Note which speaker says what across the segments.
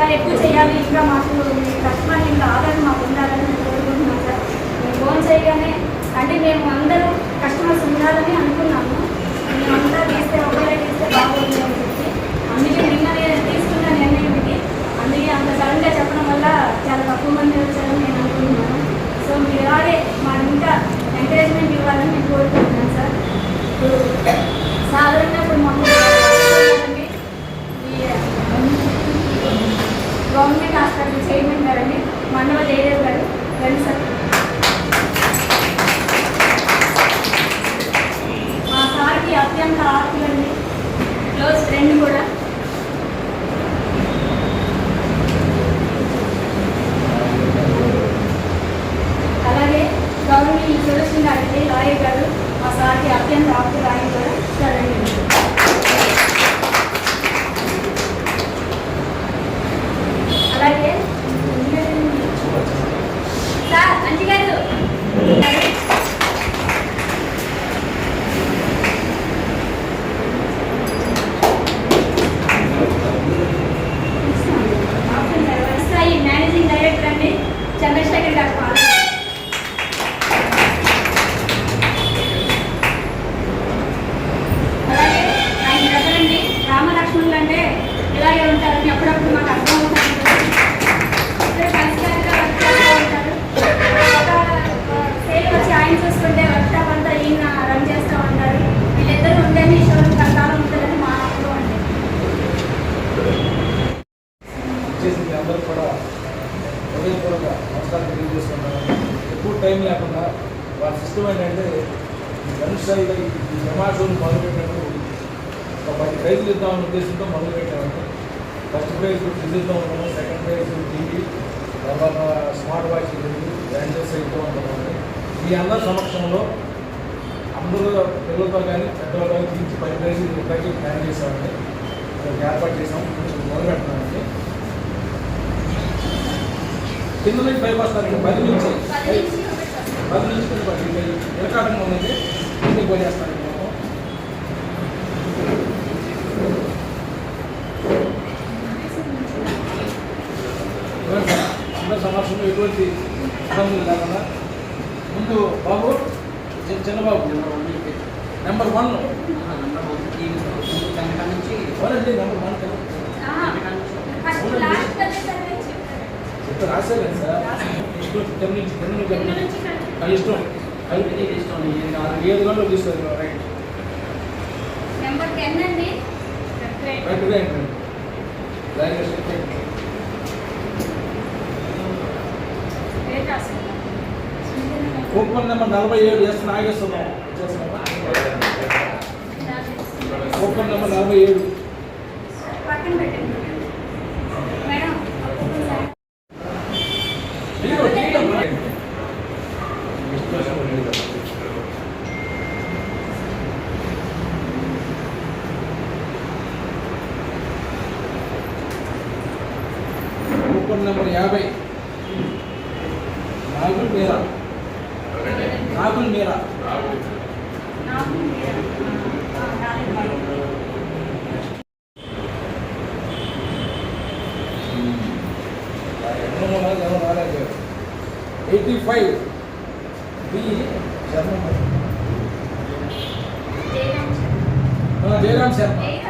Speaker 1: Sir ఎక్కువ చేయాలి ఇంకా మాకు మీ కస్టమర్లు ఇంకా ఆదరణ మాకు ఉండాలని నేను సార్. మేము ఫోన్ చేయగానే అంటే మేము అందరూ కస్టమర్స్ ఉండాలని అనుకున్నాము. మేమంతా తీస్తే ఒకరే తీస్తే బాగుంది అని చెప్పి. అందుకే నిన్న నేను తీసుకున్న నిర్ణయం ఇది. అందుకే అంత సడన్గా చెప్పడం వల్ల చాలా తక్కువ మంది వచ్చారని
Speaker 2: పది ప్రైజులు ఇద్దామనే ఉద్దేశంతో మొదలుపెట్టామంటే ఫస్ట్ ప్రైజ్ ఫ్రిడ్జ్ ఇద్దాం ఉన్నాము సెకండ్ ప్రైజ్ టీవీ తర్వాత స్మార్ట్ వాచ్ బ్రాంచెస్ ఇద్దాం అనుకున్నాము మీ అందరి సమక్షంలో అందరూ పిల్లలతో కానీ పెద్దవాళ్ళు కానీ తీర్చి పది ప్రైజులు ఇద్దరికి ప్లాన్ చేసామండి ఏర్పాటు చేసాం కొంచెం మొదలు పెడుతున్నామండి కింద నుంచి పైకి వస్తారండి పది నుంచి
Speaker 1: పది నుంచి
Speaker 2: పది ఎలకాటంగా ఉందండి. కిందకి పోయేస్తారండి మేము చూడండి, సమక్షంలో ఎటువంటి ఇబ్బందులు లేకుండా ముందు బాబు చి- చిన్న బాబు నెంబర్ వన్ అండి నెంబర్ వన్ రాసేదండి సార్ ఇష్టం నుంచి నుంచి
Speaker 1: నుంచి కట్
Speaker 2: అది ఇష్టం. ఏడు గంటలు తీస్తుంది రైట్.
Speaker 1: నెంబర్ టెన్ అండి.
Speaker 2: Right
Speaker 1: right right
Speaker 2: coupon number నలభై ఏడు ఎస్ నాగేశ్వరం కూపన్ నెంబర్ నలభై ఏడు మేరా రాహుల్ మేరా
Speaker 1: eighty five B
Speaker 2: Sharma Jayaram Sharma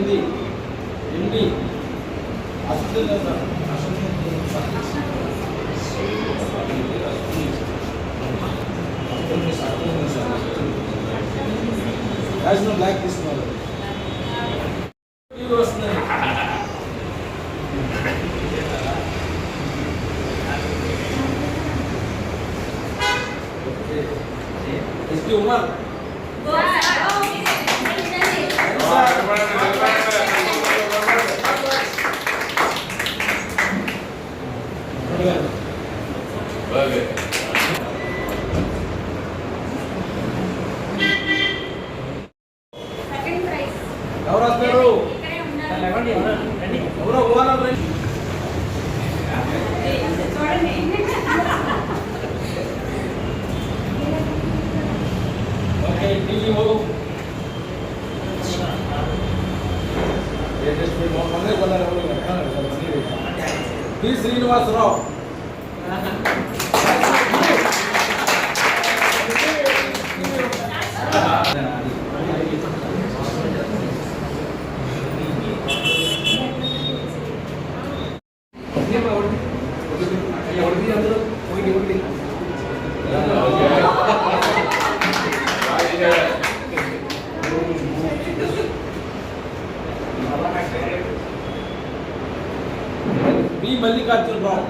Speaker 2: ఎనిమిది ఎనిమిది రాసిన బ్లాక్ తీసుకున్నారు వస్తున్నాయి ఎస్పీ ఉమర్
Speaker 1: సెకండ్ ప్రైజ్
Speaker 2: ఎవరు వస్తారు ఎవరో ఓనర్ శ్రీనివాసరావు ఈ మల్లికార్జునరావు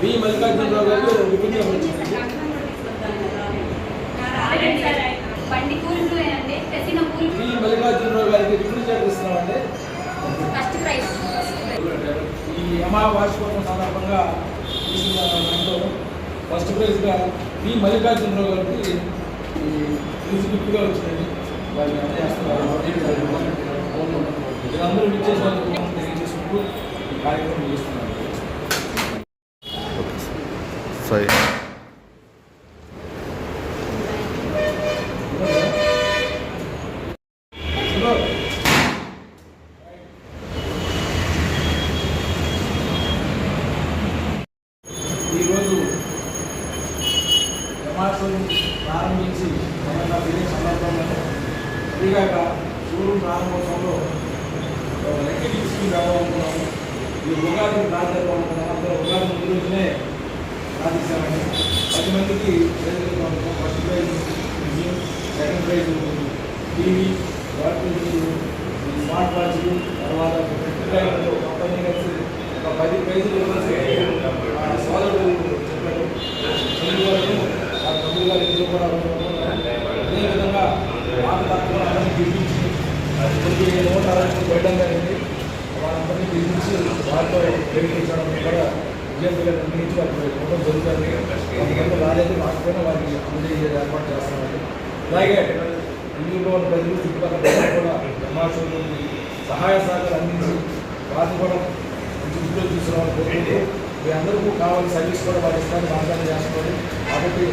Speaker 2: వి మల్లికార్జునరావు గారు విభిన్నం వచ్చింది మల్లికార్జునరావు గారికి రిఫ్రిజిరేటర్
Speaker 1: చేపిస్తున్నామండి
Speaker 2: ఈ యమా వార్షికోత్సవం సందర్భంగా దాంట్లో ఫస్ట్ ప్రైజ్గా వి మల్లికార్జునరావు గారికి ఈ ఫ్రిడ్జ్ గిఫ్ట్గా వచ్చిందండి. వాళ్ళు విచ్చేసినందుకు తెలియజేసుకుంటూ ఈ కార్యక్రమం చేస్తున్నారు
Speaker 3: సాయి
Speaker 2: ఈరోజు జమాటోని ప్రారంభించి సందర్భంలో అదిగాక షోరూమ్ ప్రారంభోత్సవంలో లక్కీ తీసుకుని రావాలనుకున్నాము ఈ ఉగాది ప్రాంతంలో అనుకున్నాము అందరూ ఉగాది ముందు రోజునే సాధించామని పది మందికి prize first prize second prize TV water smart వాచ్లు తర్వాత పెట్టుబడులు కంపెనీ కలిసి ఒక పది ప్రైజులు ఇవ్వాల్సి ఆ సోదరుడు చెప్పారు తెలుగు గారు ఆ తమ్ముడు గారు ఇద్దరు కూడా అదేవిధంగా మాకు తక్కువ అందరినీ పిలిపించి ఇప్పటికి నూట అరవై మూడు వేయడం జరిగింది వాళ్ళందరినీ పిలిపించి కూడా విద్యార్థులకు గారు వారికి ఇవ్వడం జరుగుతుంది ఎందుకంటే రాలేదు రాకపోయినా వారికి అందజేసే ఏర్పాటు చేస్తున్నామండి అలాగే ఇందులో ఉన్న ప్రజలు చుట్టుపక్కల కూడా బ్రహ్మాశువులకి సహాయ సహకారం అందించి వారిని కూడా మంచి తీసుకురావాలని కోరుకుంటూ మీ అందరికీ కావాల్సిన సర్వీస్ కూడా వారి ఇస్తాన్ని వాగ్దానం చేస్తున్నారు కాబట్టి